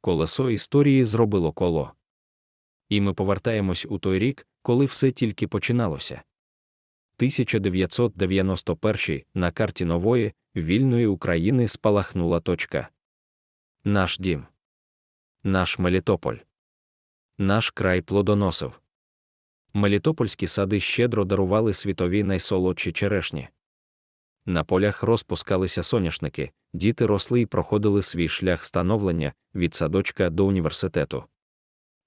колесо історії зробило коло. І ми повертаємось у той рік, коли все тільки починалося. 1991 на карті нової, вільної України спалахнула точка. Наш дім. Наш Мелітополь. Наш край плодоносив. Мелітопольські сади щедро дарували світові найсолодші черешні. На полях розпускалися соняшники, діти росли і проходили свій шлях становлення від садочка до університету.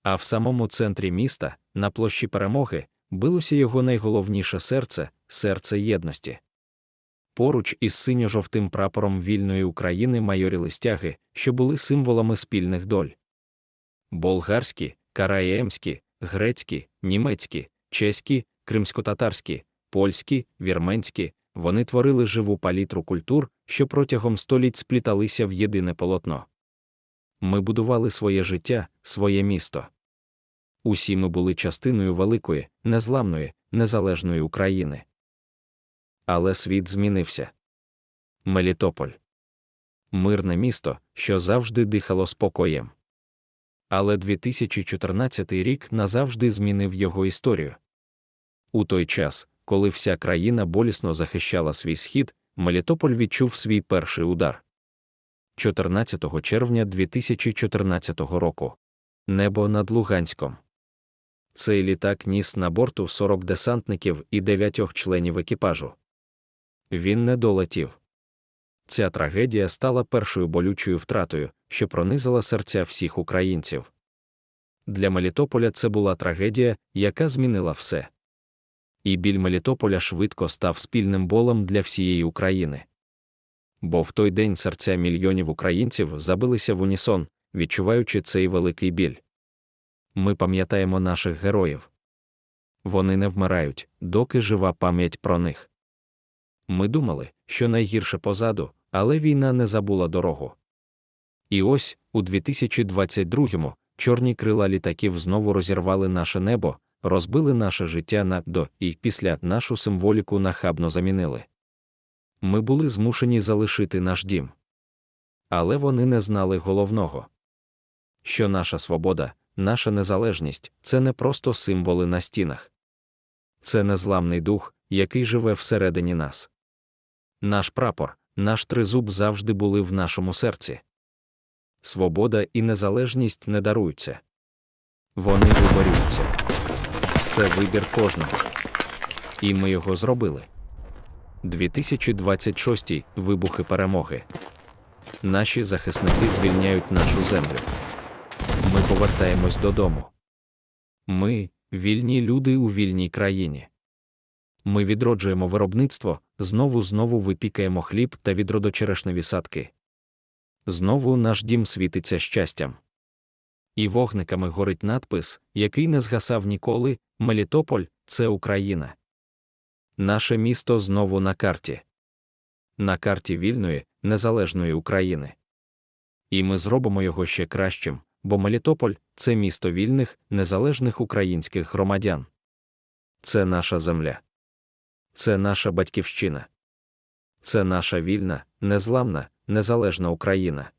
А в самому центрі міста, на площі перемоги, билося його найголовніше серце серце єдності. Поруч із синьо-жовтим прапором вільної України майоріли стяги, що були символами спільних доль. Болгарські, караємські, грецькі, німецькі, чеські, кримськотатарські, польські, вірменські, вони творили живу палітру культур, що протягом століть спліталися в єдине полотно. Ми будували своє життя, своє місто. Усі ми були частиною великої, незламної, незалежної України. Але світ змінився. Мелітополь мирне місто, що завжди дихало спокоєм. Але 2014 рік назавжди змінив його історію. У той час, коли вся країна болісно захищала свій схід, Мелітополь відчув свій перший удар. 14 червня 2014 року. Небо над Луганськом. Цей літак ніс на борту 40 десантників і 9 членів екіпажу. Він не долетів. Ця трагедія стала першою болючою втратою, що пронизала серця всіх українців. Для Мелітополя це була трагедія, яка змінила все. І біль Мелітополя швидко став спільним болем для всієї України. Бо в той день серця мільйонів українців забилися в унісон, відчуваючи цей великий біль. Ми пам'ятаємо наших героїв. Вони не вмирають, доки жива пам'ять про них. Ми думали, що найгірше позаду, але війна не забула дорогу. І ось, у 2022-му, чорні крила літаків знову розірвали наше небо, розбили наше життя на до і після нашу символіку нахабно замінили. Ми були змушені залишити наш дім. Але вони не знали головного що наша свобода, наша незалежність це не просто символи на стінах. Це незламний дух, який живе всередині нас. Наш прапор, наш тризуб завжди були в нашому серці. Свобода і незалежність не даруються. Вони виборюються. Це вибір кожного. І ми його зробили. 2026 вибухи перемоги. Наші захисники звільняють нашу землю. Ми повертаємось додому. Ми вільні люди у вільній країні. Ми відроджуємо виробництво, знову знову випікаємо хліб та відродочерешневі садки. Знову наш дім світиться щастям. І вогниками горить надпис, який не згасав ніколи Мелітополь це Україна. Наше місто знову на карті. На карті вільної, незалежної України. І ми зробимо його ще кращим, бо Мелітополь це місто вільних, незалежних українських громадян. Це наша земля. Це наша батьківщина. Це наша вільна, незламна, незалежна Україна.